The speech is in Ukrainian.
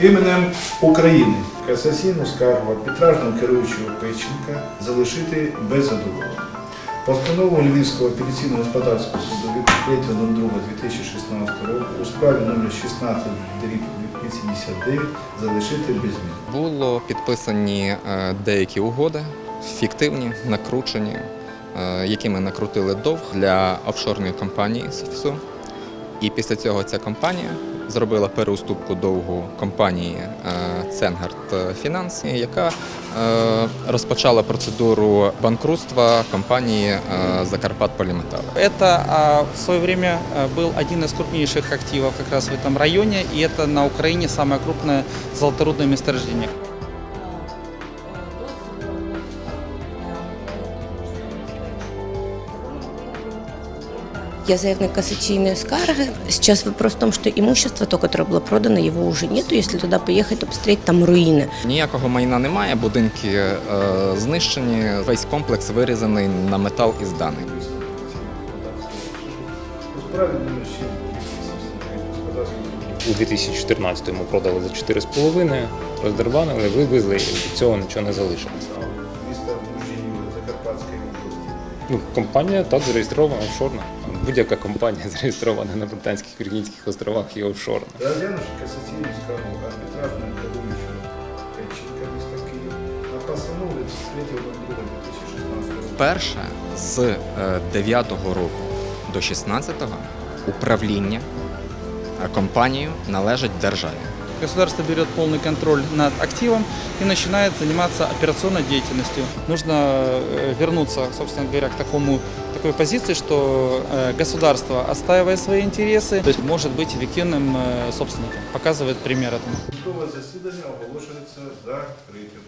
Іменем України касаційну скаргу арбітражного керуючого Печенка залишити без задоволення. Постанову Львівського апеляційного господарського суду від 3.02.2016 року у справі номер 16 89 залишити без змін. Було підписані е, деякі угоди, фіктивні, накручені, е, якими накрутили довг для офшорної компанії СФСУ. І після цього ця компанія зробила переуступку довгу компанії е, Ценгард Фінанс, яка е, розпочала процедуру банкрутства компанії е, Закарпат Поліметал. Это а, в свое время а, был один из крупнейших активов как раз в этом районе, и это на Украине самое крупное золоторудное месторождение. Я заявник кассационной скарги. Сейчас вопрос в том, что имущество, то, которое было продано, его уже нету. Если туда поехать, то посмотреть, там руины. Ніякого майна немає, будинки е, знищені, весь комплекс вирізаний на метал і зданий. У справі номер 6 господарського суду У 2014 ми продали за 4,5, роздербанили, вивезли, і від цього нічого не залишилося. Мужінів Закарпатської області. Ну, компанія так зареєстрована офшорна. Будь-яка компанія зареєстрована на Британських Віргінських островах і офшорна. Розглянувши касаційну скаргу арбітражного керуючого Печенка міста Київ на постанову від 3.02.2016 року Перше з 9-го року до 16-го управління е, компанією належить державі. Государство берет полный контроль над активом и начинает заниматься операционной деятельностью. Нужно э, вернуться, собственно говоря, к такому такой позиции, что э, государство, отстаивая свои интересы, то есть может быть эффективным э, собственником, показывает пример этому. Засідання оголошується закритим.